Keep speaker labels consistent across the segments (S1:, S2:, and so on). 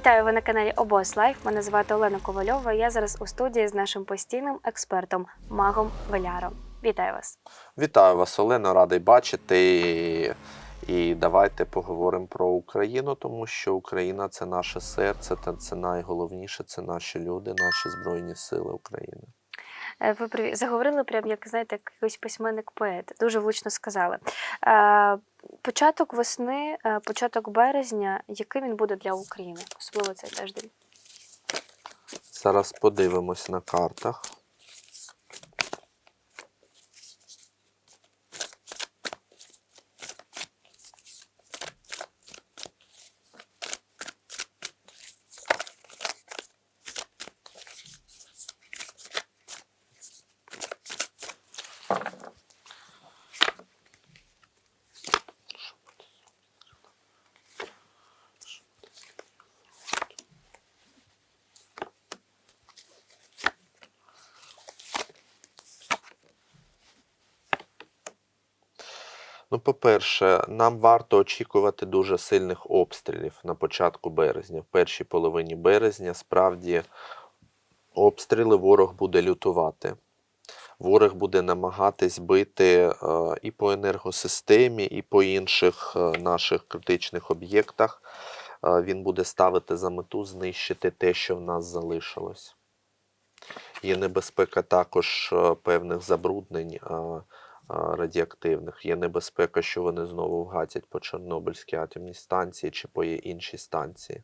S1: Вітаю ви на каналі Обос Лайф. Мене звати Олена Ковальова. Я зараз у студії з нашим постійним експертом Магом Веляром. Вітаю вас.
S2: Вітаю вас, Олено, радий бачити. І давайте поговоримо про Україну, тому що Україна це наше серце, та це найголовніше, це наші люди, наші Збройні Сили України.
S1: Е, Ви заговорили прям, як знаєте, якийсь письменник-поет. Дуже влучно сказали. Початок весни, е, початок березня. який він буде для України? Особливо цей тиждень.
S2: Зараз подивимось на картах. Ну, по-перше, нам варто очікувати дуже сильних обстрілів на початку березня. В першій половині березня справді обстріли ворог буде лютувати. Ворог буде намагатись бити е, і по енергосистемі, і по інших е, наших критичних об'єктах. Е, він буде ставити за мету знищити те, що в нас залишилось. Є небезпека також певних забруднень радіоактивних. Є небезпека, що вони знову вгатять по Чорнобильській атомній станції чи по іншій станції,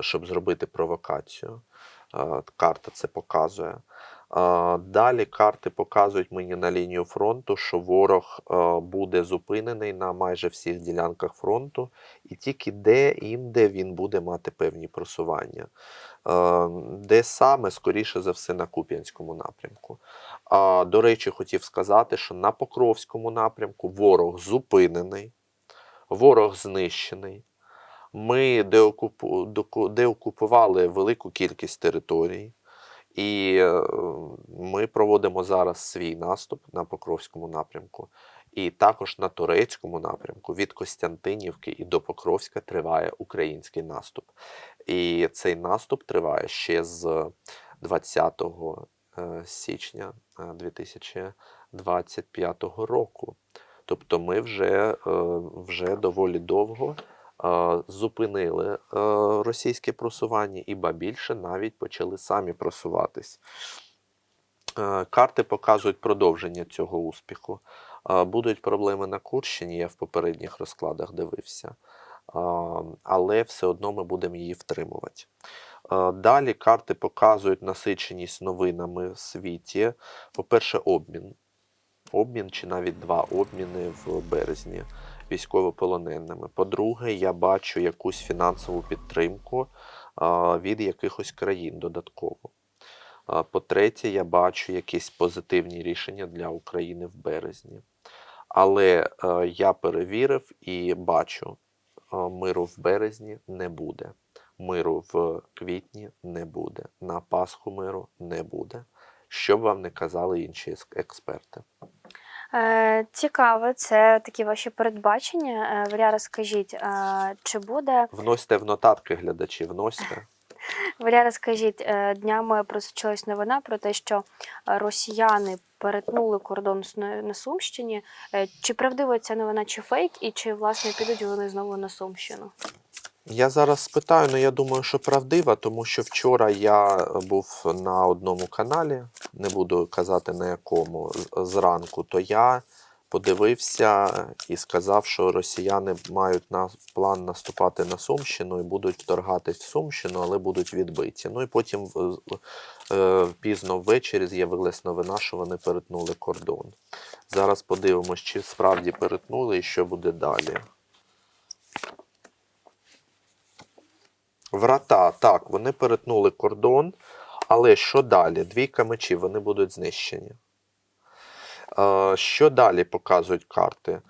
S2: щоб зробити провокацію. Карта це показує. Далі карти показують мені на лінію фронту, що ворог е, буде зупинений на майже всіх ділянках фронту, і тільки де-інде він буде мати певні просування. Е, Де саме, скоріше за все, на Куп'янському напрямку. До речі, хотів сказати, що на Покровському напрямку ворог зупинений, ворог знищений. Ми деокупували велику кількість територій, і е, ми проводимо зараз свій наступ на Покровському напрямку. І також на турецькому напрямку від Костянтинівки і до Покровська триває український наступ. І цей наступ триває ще з 20 е, січня е, 2025 року. Тобто ми вже, е, вже доволі довго е, зупинили російське просування, і ба більше навіть почали самі просуватись. Карти показують продовження цього успіху. Будуть проблеми на Курщині, я в попередніх розкладах дивився, але все одно ми будемо її втримувати. Далі карти показують насиченість новинами в світі. По-перше, обмін. Обмін чи навіть два обміни в березні військовополоненими. По-друге, я бачу якусь фінансову підтримку від якихось країн додатково. По-третє, я бачу якісь позитивні рішення для України в березні. Але е, я перевірив і бачу, е, миру в березні не буде. Миру в квітні не буде. На Пасху миру не буде. Що б вам не казали інші експерти.
S1: Е, цікаво, це такі ваші передбачення. Е, Валяра, скажіть, е, чи буде
S2: Вносьте в нотатки глядачі, вносьте.
S1: Валяра, скажіть, е, днями просочилась новина про те, що росіяни перетнули кордон на Сумщині. Чи правдива ця новина, чи фейк, і чи власне підуть вони знову на Сумщину?
S2: Я зараз спитаю, але я думаю, що правдива, тому що вчора я був на одному каналі, не буду казати на якому зранку, то я подивився і сказав, що росіяни мають на план наступати на Сумщину і будуть вторгатись в Сумщину, але будуть відбиті. Ну і потім е, пізно ввечері з'явилась новина, що вони перетнули кордон. Зараз подивимось, чи справді перетнули і що буде далі. Врата, так, вони перетнули кордон, але що далі? Двійка мечів, вони будуть знищені. Е, що далі показують карти?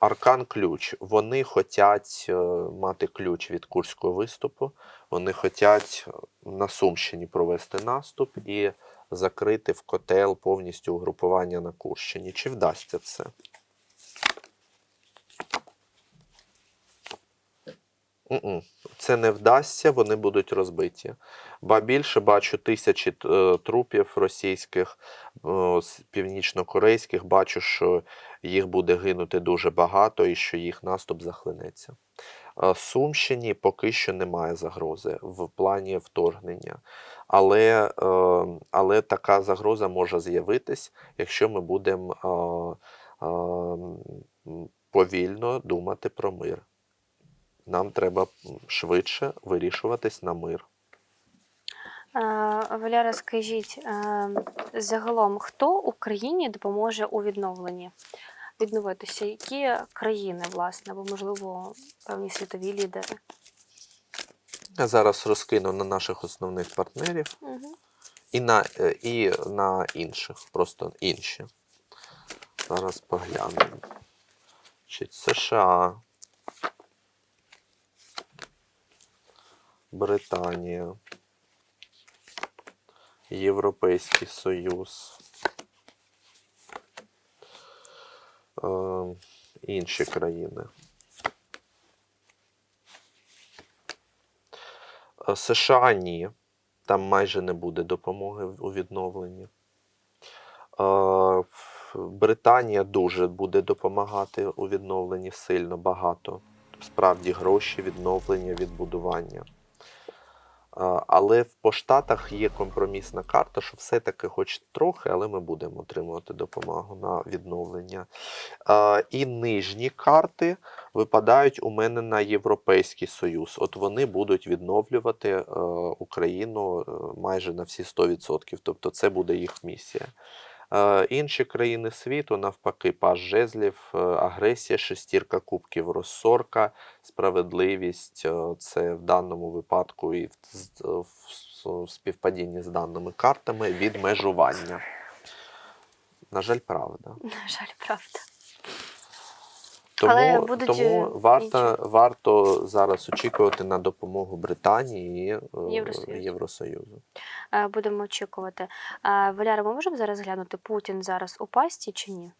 S2: Аркан ключ. Вони хочуть мати ключ від Курського виступу. Вони хочуть на Сумщині провести наступ і закрити в котел повністю угрупування на Курщині. Чи вдасться це? Це не вдасться, вони будуть розбиті. Ба більше бачу тисячі е, трупів російських, е, північнокорейських. Бачу, що їх буде гинути дуже багато і що їх наступ захлинеться. Е, Сумщині поки що немає загрози в плані вторгнення. Але, але така загроза може з'явитись, якщо ми будемо повільно думати про мир. Нам треба швидше вирішуватись на мир.
S1: Е, Валяра, скажіть, е, загалом, хто Україні допоможе у відновленні? Відновитися? Які країни, власне, або, можливо, певні світові лідери?
S2: Я зараз розкину на наших основних партнерів
S1: Угу.
S2: і на, е, і на інших, просто інші. Зараз поглянемо. США, Британія, Європейський Союз, е, інші країни. Е, США ні. Там майже не буде допомоги у відновленні. Е, Британія дуже буде допомагати у відновленні сильно багато. Справді гроші, відновлення, відбудування. Але в- по Штатах є компромісна карта, що все-таки, хоч трохи, але ми будемо отримувати допомогу на відновлення. І нижні карти випадають у мене на Європейський Союз. От вони будуть відновлювати е, Україну е, майже на всі 100%. Тобто це буде їх місія. Інші країни світу, навпаки, паж жезлів, е, агресія, шестірка кубків, розсорка, справедливість. е, це в даному випадку і в співпадінні з даними картами відмежування. На жаль, правда.
S1: На жаль, правда.
S2: Тому,
S1: Але будуть,
S2: тому
S1: е,
S2: варто, варто зараз очікувати на допомогу Британії і е,
S1: Євросоюзу.
S2: Євросоюзу.
S1: Е, Будемо очікувати. Валяра, ми можемо зараз глянути, Путін зараз у пасті чи ні?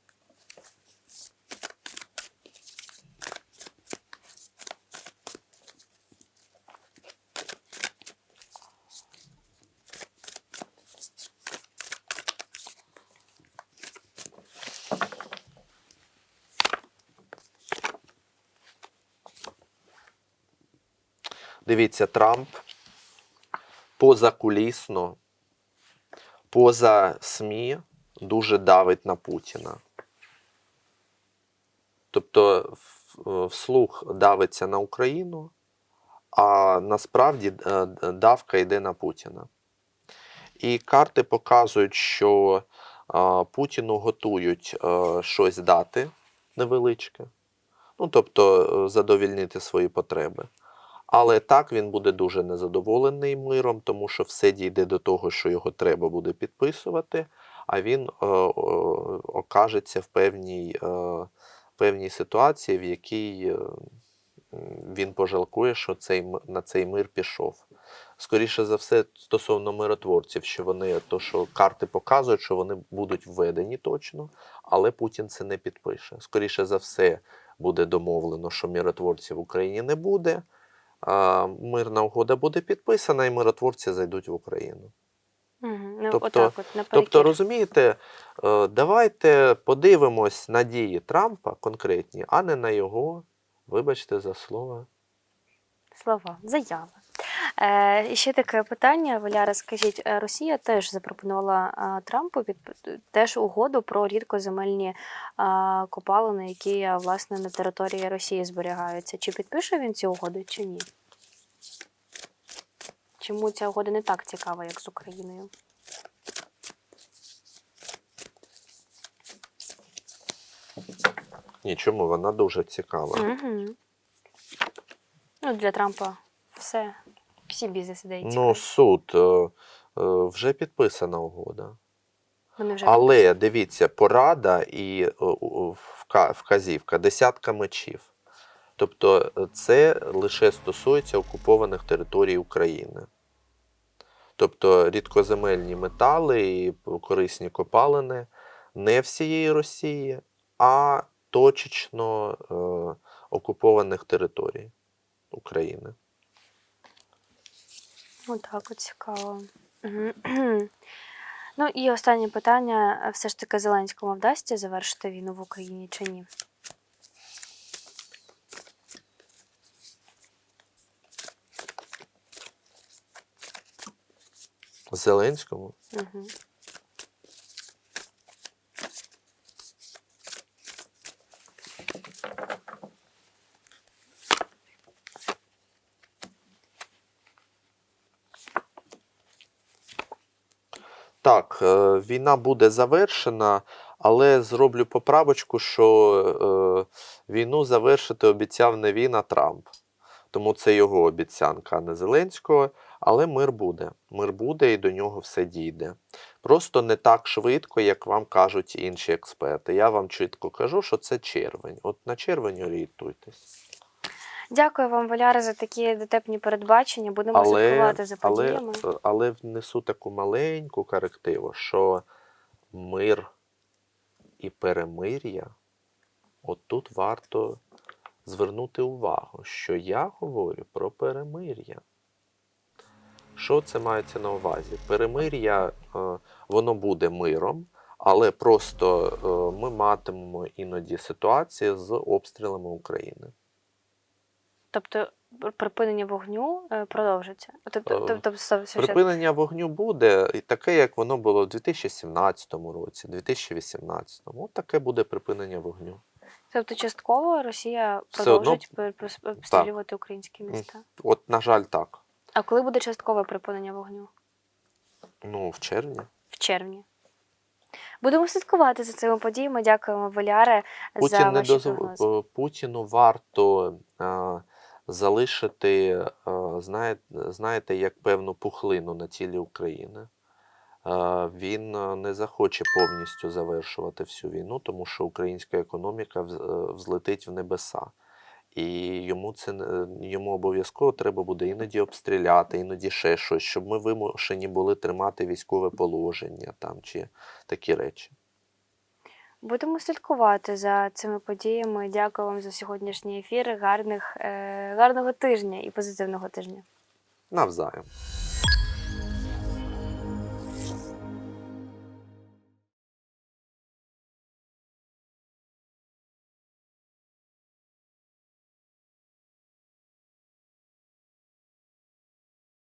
S2: Дивіться, Трамп позакулісно, поза СМІ дуже давить на Путіна. Тобто вслух давиться на Україну, а насправді е, давка йде на Путіна. І карти показують, що е, Путіну готують е, щось дати невеличке, ну тобто е, задовільнити свої потреби. Але так він буде дуже незадоволений миром, тому що все дійде до того, що його треба буде підписувати, а він е, е, окажеться в певній, е, певній ситуації, в якій е, він пожалкує, що цей, на цей мир пішов. Скоріше за все, стосовно миротворців, що вони, то що карти показують, що вони будуть введені точно, але Путін це не підпише. Скоріше за все, буде домовлено, що миротворців в Україні не буде. Мирна угода буде підписана, і миротворці зайдуть в Україну.
S1: Угу. Ну,
S2: Тобто-
S1: отак от,
S2: Тобто, розумієте, е, давайте подивимось на дії Трампа конкретні, а не на його, вибачте за слово.
S1: Слова, заяви. Е, і ще таке питання, Валяра, скажіть, е, Росія теж запропонувала е, Трампу під теж угоду про рідкоземельні копалини, які власне на території Росії зберігаються. Чи підпише він цю угоду, чи ні? Чому ця угода не так цікава, як з Україною?
S2: Ні, чому вона дуже цікава.
S1: Угу. Ну, для Трампа все, всі бізнеси дають.
S2: Ну, суд е, е, вже підписана угода.
S1: Вони вже
S2: Але дивіться, порада і е, вказівка десятка мечів. Тобто це лише стосується окупованих територій України. Тобто рідкоземельні метали і корисні копалини не всієї Росії, а точечно е, окупованих територій України.
S1: Ну так, от цікаво. Ну і останнє питання: все ж таки Зеленському вдасться завершити війну в Україні чи ні?
S2: Зеленському
S1: Угу.
S2: Так, е, війна буде завершена, але зроблю поправочку, що е, війну завершити обіцяв не він, а Трамп. Тому це його обіцянка, а не Зеленського. Але мир буде. Мир буде і до нього все дійде. Просто не так швидко, як вам кажуть інші експерти. Я вам чітко кажу, що це червень. От на червень орієнтуйтесь.
S1: Дякую вам, Валяра, за такі дотепні передбачення. Будемо
S2: Але,
S1: слідкувати за подіями.
S2: але внесу таку маленьку корективу, що мир і перемир'я, от тут варто звернути увагу, що я говорю про перемир'я. Що це мається на увазі? Перемир'я, е, воно буде миром, але просто е, ми матимемо іноді ситуації з обстрілами України.
S1: Тобто припинення вогню е, продовжиться. Тобто,
S2: Е,
S1: тобто,
S2: Припинення вогню буде таке, як воно було в 2017 році, 2018. От таке буде припинення вогню.
S1: тобто частково Росія продовжить обстрілювати українські міста.
S2: От, на жаль, так.
S1: А коли буде часткове припинення вогню?
S2: Ну, в червні.
S1: В червні. Будемо слідкувати за цими подіями. Дякуємо, Валяре, за ваші
S2: дозв...
S1: прогнози.
S2: Путіну варто е, залишити, е, знаєте, як певну пухлину на тілі України. Е, Він е, не захоче повністю завершувати всю війну, тому що українська економіка взлетить в небеса. І йому це йому обов'язково треба буде іноді обстріляти, іноді ще щось, щоб ми вимушені були тримати військове положення там чи такі речі.
S1: Будемо слідкувати за цими подіями. Дякую вам за сьогоднішній ефір. Гарних, е, гарного тижня і позитивного тижня.
S2: Навзаєм.